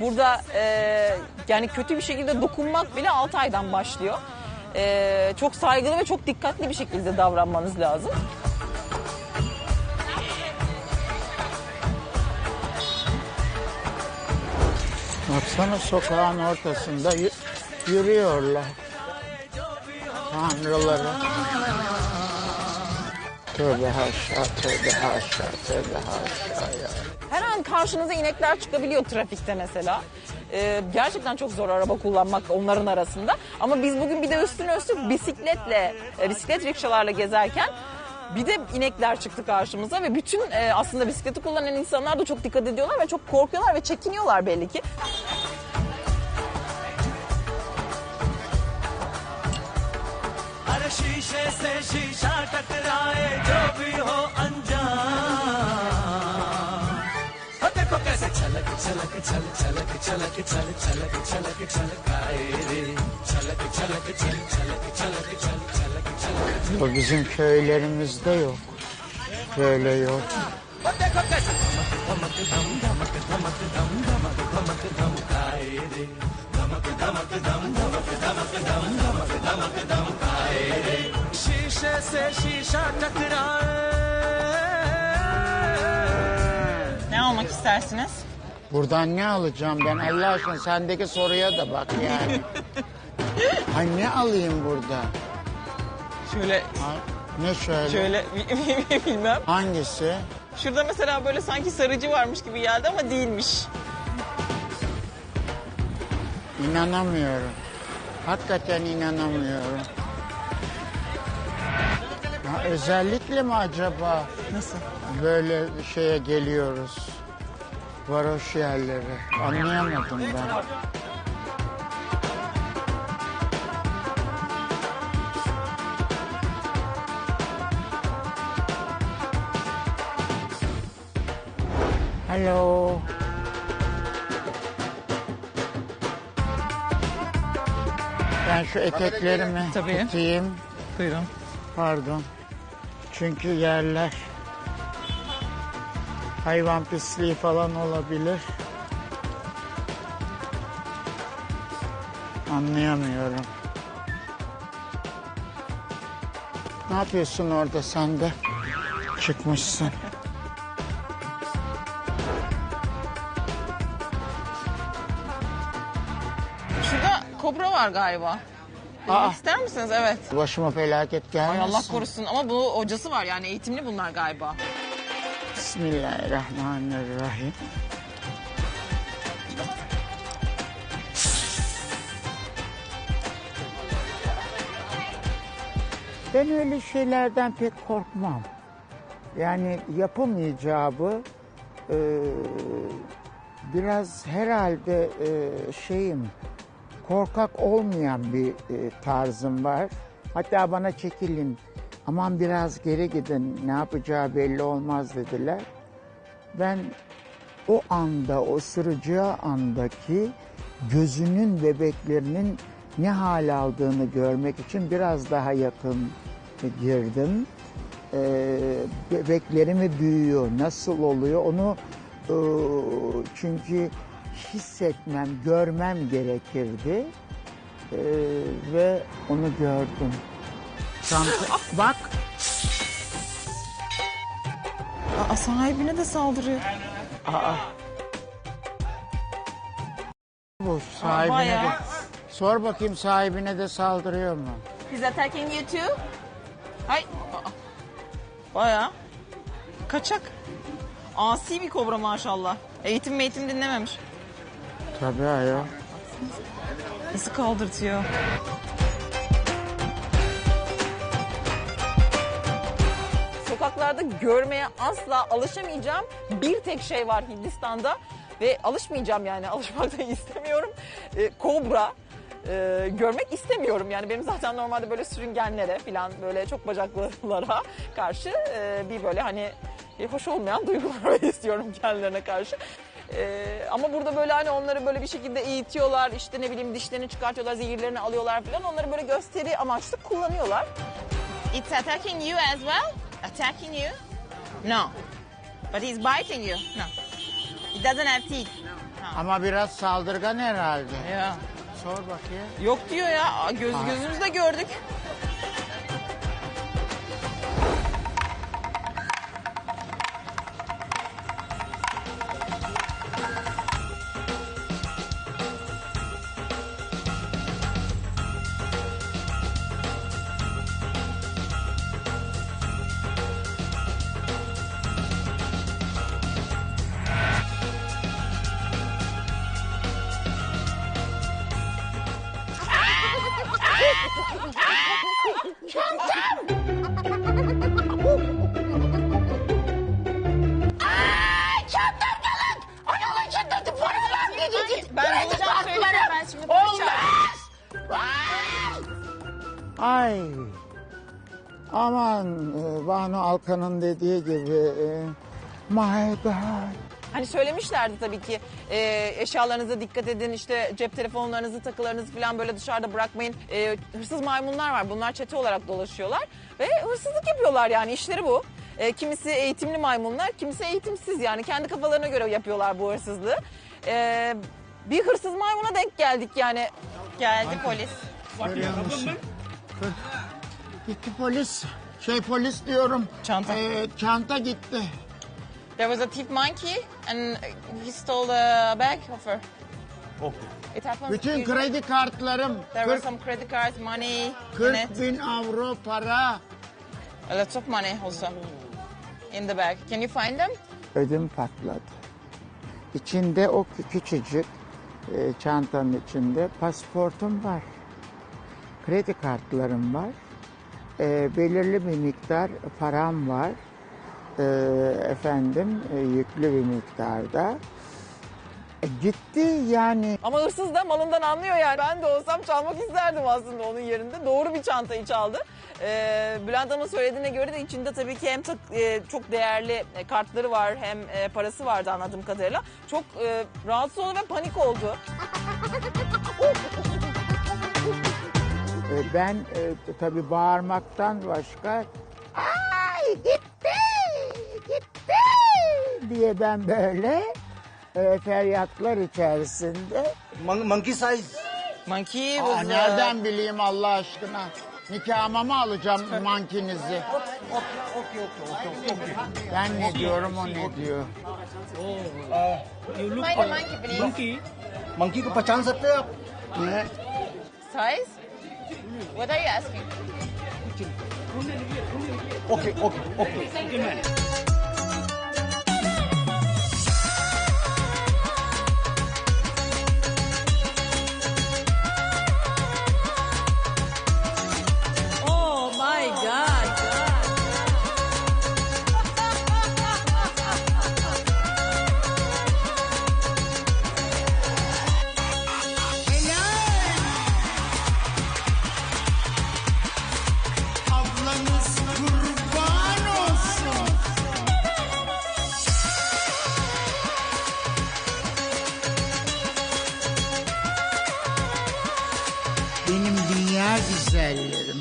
Burada e, yani kötü bir şekilde dokunmak bile 6 aydan başlıyor. E, çok saygılı ve çok dikkatli bir şekilde davranmanız lazım. Baksana sokağın ortasında yürüyorlar. Tanrıları. Tövbe haşa, tövbe haşa, tövbe haşa ya. Her an karşınıza inekler çıkabiliyor trafikte mesela. Ee, gerçekten çok zor araba kullanmak onların arasında. Ama biz bugün bir de üstüne üstlük bisikletle, e, bisiklet rikşalarla gezerken bir de inekler çıktı karşımıza ve bütün e, aslında bisikleti kullanan insanlar da çok dikkat ediyorlar ve çok korkuyorlar ve çekiniyorlar belli ki. शीशे से शीशा टकराए जो भी हो अनजान हो देखो कैसे छलक छलक छल छलक छलक छल छलक छलक छलकाए रे छलक छलक छल छलक छलक छल छलक छलक O bizim köylerimizde yok. Böyle yok. हो देखो कैसे धमक धमक धम धमक धमक धम धमक धमक धमकाए रे धमक धमक धम धमक से शीशा टकराए Ne almak istersiniz? Buradan ne alacağım ben Allah aşkına sendeki soruya da bak yani. Ay ne alayım burada? Şöyle, Ha, ne şöyle? şöyle bilmem. Hangisi? Şurada mesela böyle sanki sarıcı varmış gibi geldi ama değilmiş. İnanamıyorum. Hakikaten inanamıyorum. Ha, özellikle mi acaba Nasıl? böyle şeye geliyoruz? Varoş yerlere. Anlayamadım ben. Hello. Ben şu eteklerimi Tabii. tutayım. Buyurun. Pardon. Çünkü yerler hayvan pisliği falan olabilir. Anlayamıyorum. Ne yapıyorsun orada sen de? Çıkmışsın. Şurada kobra var galiba. Aa. Bilmek ister misiniz? Evet. Başıma felaket Ay gelmesin. Allah korusun ama bu hocası var yani eğitimli bunlar galiba. Bismillahirrahmanirrahim. Ben öyle şeylerden pek korkmam. Yani yapım icabı e, biraz herhalde e, şeyim korkak olmayan bir e, tarzım var. Hatta bana çekilin aman biraz geri gidin ne yapacağı belli olmaz dediler. Ben o anda, o sürücüye andaki gözünün bebeklerinin ne hal aldığını görmek için biraz daha yakın girdim. Ee, bebeklerimi büyüyor, nasıl oluyor onu e, çünkü hissetmem, görmem gerekirdi. Ee, ve onu gördüm. Çanta, bak Aa, sahibine de saldırıyor. bu sahibine de. bayağı. Sor bakayım sahibine de saldırıyor mu? He's attacking you too? Hay. Aa. Baya. Kaçak. Asi bir kobra maşallah. Eğitim meğitim dinlememiş. Tabii ayol. Nasıl kaldırtıyor? Sokaklarda görmeye asla alışamayacağım bir tek şey var Hindistan'da ve alışmayacağım yani alışmak da istemiyorum. Ee, kobra e, görmek istemiyorum yani benim zaten normalde böyle sürüngenlere falan böyle çok bacaklılara karşı e, bir böyle hani e, hoş olmayan duygular istiyorum kendilerine karşı. Ee, ama burada böyle hani onları böyle bir şekilde eğitiyorlar işte ne bileyim dişlerini çıkartıyorlar zehirlerini alıyorlar falan onları böyle gösteri amaçlı kullanıyorlar. It's attacking you as well? Attacking you? No. But he's biting you? No. It doesn't have teeth? No. Ama biraz saldırgan herhalde. Ya. Sor bakayım. Yok diyor ya. Göz, Ay. gözümüzde gördük. Ay. Aman e, Banu Alkan'ın dediği gibi. e, My God. Hani söylemişlerdi tabii ki e, eşyalarınıza dikkat edin işte cep telefonlarınızı takılarınızı falan böyle dışarıda bırakmayın. E, hırsız maymunlar var bunlar çete olarak dolaşıyorlar ve hırsızlık yapıyorlar yani işleri bu. E, kimisi eğitimli maymunlar kimisi eğitimsiz yani kendi kafalarına göre yapıyorlar bu hırsızlığı. E, bir hırsız maymuna denk geldik yani. Geldi polis. Gitti polis. Şey polis diyorum. Çanta. E, çanta gitti. There was a thief monkey and he stole a bag of her. It happened. Bütün kredi kartlarım. There were 40, some credit cards, money in 40 it. bin avro para. A lot of money also in the bag. Can you find them? Ödüm patladı. İçinde o kü- küçücük e, çantanın içinde pasaportum var. Kredi kartlarım var. E, belirli bir miktar param var. E, efendim e, yüklü bir miktarda. E, gitti yani. Ama hırsız da malından anlıyor yani. Ben de olsam çalmak isterdim aslında onun yerinde. Doğru bir çantayı çaldı. Ee, Bülent Hanım'ın söylediğine göre de içinde tabii ki hem tak- e, çok değerli kartları var hem e, parası vardı anladığım kadarıyla. Çok e, rahatsız oldu ve panik oldu. E, ben e, tabii bağırmaktan başka ay gitti diye ben böyle e, feryatlar içerisinde. Mon monkey size. Monkey ah, Aa, uh, nereden bileyim Allah aşkına? Nikahıma mı alacağım mankinizi? Okey, okey, okey, okey. Ben ne diyorum, o ne diyor? You look Find monkey, please. Monkey? Monkey ko paçan sakte yap. Ne? Size? What are you asking? Okay, okay, okay. güzellerim.